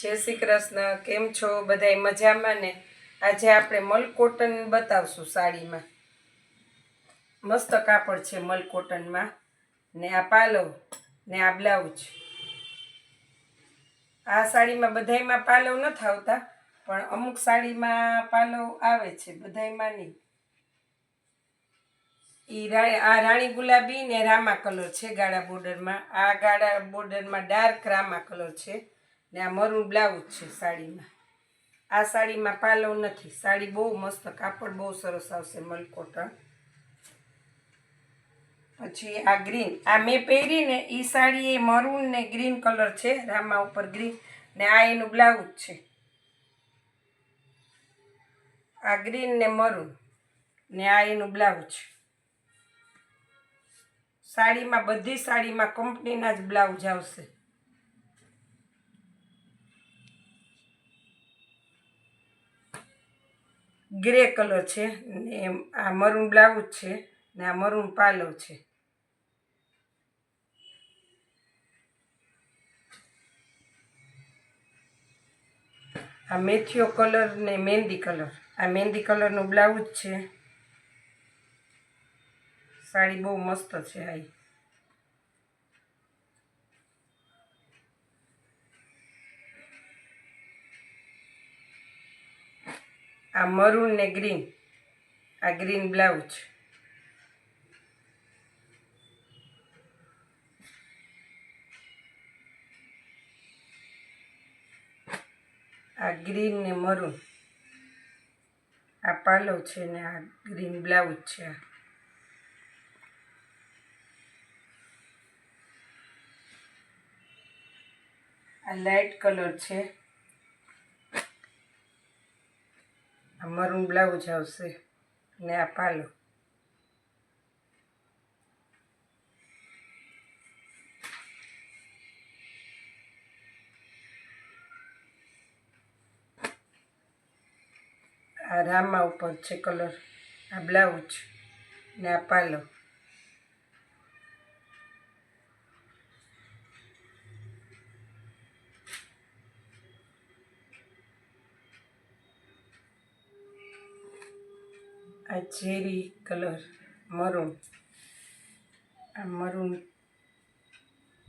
જય શ્રી કૃષ્ણ, કેમ છો? બધાય મજામાં ને? આજે આપણે મલ કોટન બતાવશું સાડીમાં. મસ્ત કાપડ છે મલ કોટનમાં ને આ પાલો, ને આ બ્લાઉઝ. આ સાડીમાં બધાયમાં પાલવ નથી આવતા, પણ અમુક સાડીમાં પાલવ આવે છે બધાયમાં નહીં ઈ રા- આ રાણી ગુલાબી ને રામા કલર છે ગાળા બોર્ડરમાં. આ ગાળા બોર્ડરમાં ડાર્ક રામા કલર છે. ને આ મરૂન બ્લાઉઝ છે સાડીમાં. આ સાડીમાં પાલવ નથી. સાડી બહુ મસ્ત, કાપડ બહુ સરસ આવશે મલકોટન પછી આ ગ્રીન. આ મેં પહેરી ને એ સાડી એ મરૂન ને ગ્રીન કલર છે, રામા ઉપર ગ્રીન. ને આ એનું બ્લાઉઝ છે. આ ગ્રીન ને મરૂન. ને આ એનું બ્લાઉઝ સાડીમાં બધી સાડીમાં કંપનીના જ બ્લાઉઝ આવશે. ગ્રે કલર છે ને આ મરૂન બ્લાઉઝ છે ને આ મરૂન પાલવ છે. આ મેથીઓ કલર ને મહેંદી કલર. આ મહેંદી કલરનું બ્લાઉઝ છે. સાડી બહુ મસ્ત છે આ આ મરૂન ને ગ્રીન. આ ગ્રીન બ્લાઉઝ. આ ગ્રીન ને મરૂન. આ પાલો છે ને આ ગ્રીન બ્લાઉઝ છે આ. લાઇટ કલર છે. મરૂન બ્લાઉઝ આવશે ને આ પાલો. આ રામા ઉપર છે કલર, આ બ્લાઉઝ ને આ પાલો. આ ચેરી કલર મરૂન આ મરૂન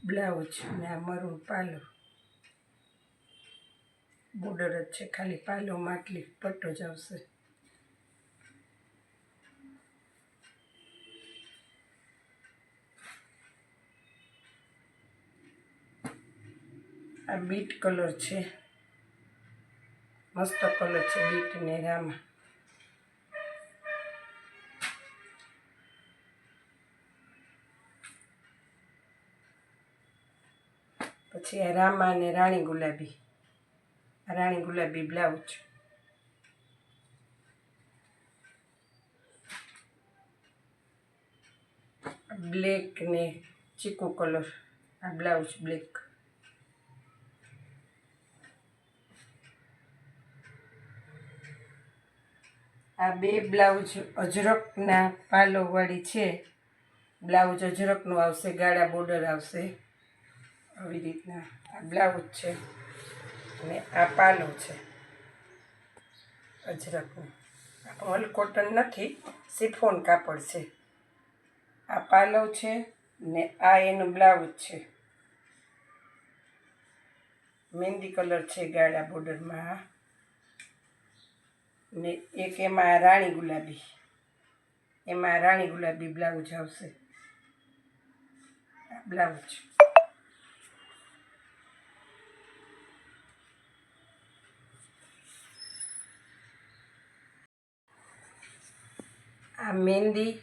બ્લાઉઝ ને આ મરૂન પાલો. બોર્ડર જ છે ખાલી પાલો માટલી પટ્ટો જ આવશે. આ બીટ કલર છે. મસ્ત કલર છે બીટ ને રામા. પછી આ રામા અને રાણી ગુલાબી. રાણી ગુલાબી બ્લાઉઝ. બ્લેક ને ચીકુ કલર. આ બ્લાઉઝ બ્લેક. આ બે બ્લાઉઝ અજરકના પાલોવાળી છે. બ્લાઉઝ અજરકનું આવશે, ગાળા બોર્ડર આવશે. આવી રીતના આ બ્લાઉઝ છે અને આ પાલો છે અજરકનું. આ ઓલ કોટન નથી, સિફોન કાપડ છે. આ પાલવ છે ને આ એનું બ્લાઉઝ છે. મહેંદી કલર છે ગાળા બોર્ડરમાં ને એક એમાં રાણી ગુલાબી. એમાં રાણી ગુલાબી બ્લાઉઝ આવશે. બ્લાઉઝ આ મહેંદી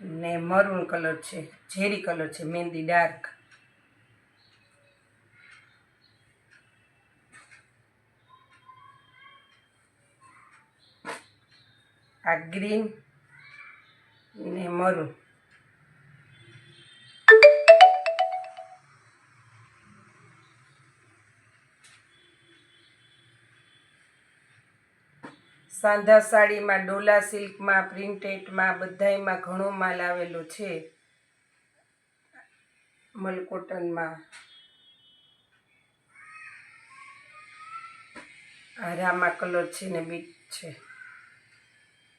ને મરૂન કલર છે, ઝેરી કલર છે મહેંદી ડાર્ક. આ ગ્રીન ને મરૂન. સાંધા સાડીમાં ડોલા સિલ્કમાં, પ્રિન્ટેડમાં, બધાયમાં ઘણો માલ આવેલો છે. મલકોટનમાં. આ રામા કલર છે ને બીટ છે.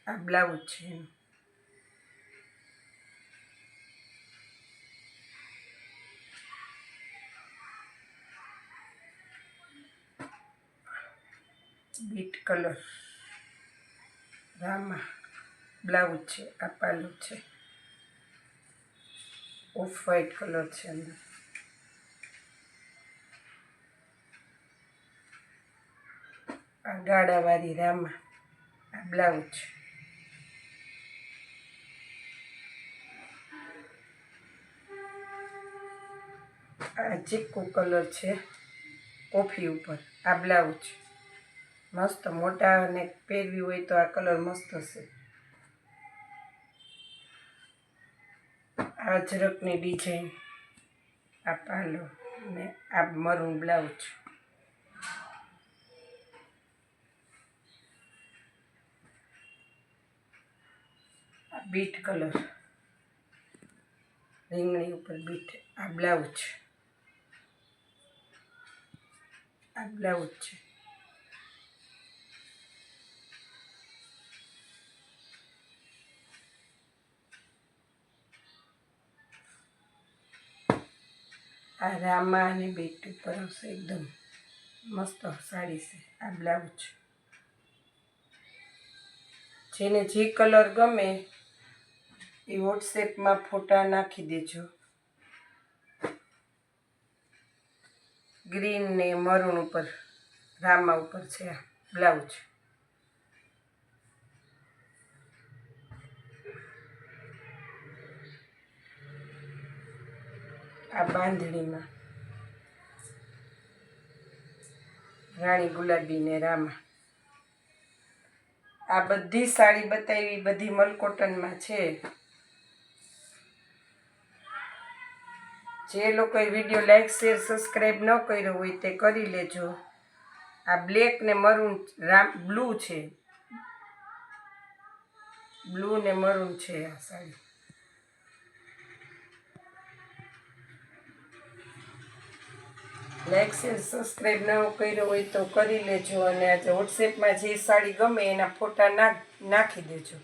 આ બ્લાઉઝ છે એનું. Bit colour. રામા બ્લાઉઝ છે, આ પાલું છે. ઓફ વ્હાઈટ કલર છે અંદર. આ ગાડાવાળી રામા આ બ્લાઉઝ છે. આ ચીકુ કલર છે, કોફી ઉપર. આ બ્લાઉઝ છે. મસ્ત મોટા અને પહેરવી હોય તો આ કલર મસ્ત હશે. આ અજરકની ડિઝાઇન, આ પાલો ને આ મરૂન બ્લાઉઝ. આ બીટ કલર, રીંગણી ઉપર બીટ, આ બ્લાઉઝ. આ બ્લાઉઝ છે. આ રામા અને બેટ ઉપર આવશે એકદમ મસ્ત સાડી છે, આ બ્લાઉઝ. જેને જે કલર ગમે એ વોટ્સએપમાં ફોટા નાખી દેજો. ગ્રીન ને મરૂન ઉપર, રામા ઉપર છે આ બ્લાઉઝ. આ બાંધણીમાં. રાણી ગુલાબી ને રામા. આ બધી સાડી બતાવી, બધી મલકોટનમાં છે. જે લોકોએ વીડિયો લાઈક, શેર, સબસ્ક્રાઈબ ન કર્યો હોય તે કરી લેજો. આ બ્લેક ને મરૂન રામ, બ્લુ છે. બ્લુ ને મરૂન છે આ સાડી. લાઈક શેર સબસ્ક્રાઈબ ન કર્યો હોય તો કરી લેજો અને આજે વોટ્સએપમાં જે સાડી ગમે એના ફોટા નાખ દેજો.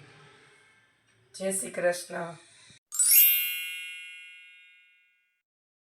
જય શ્રી કૃષ્ણ.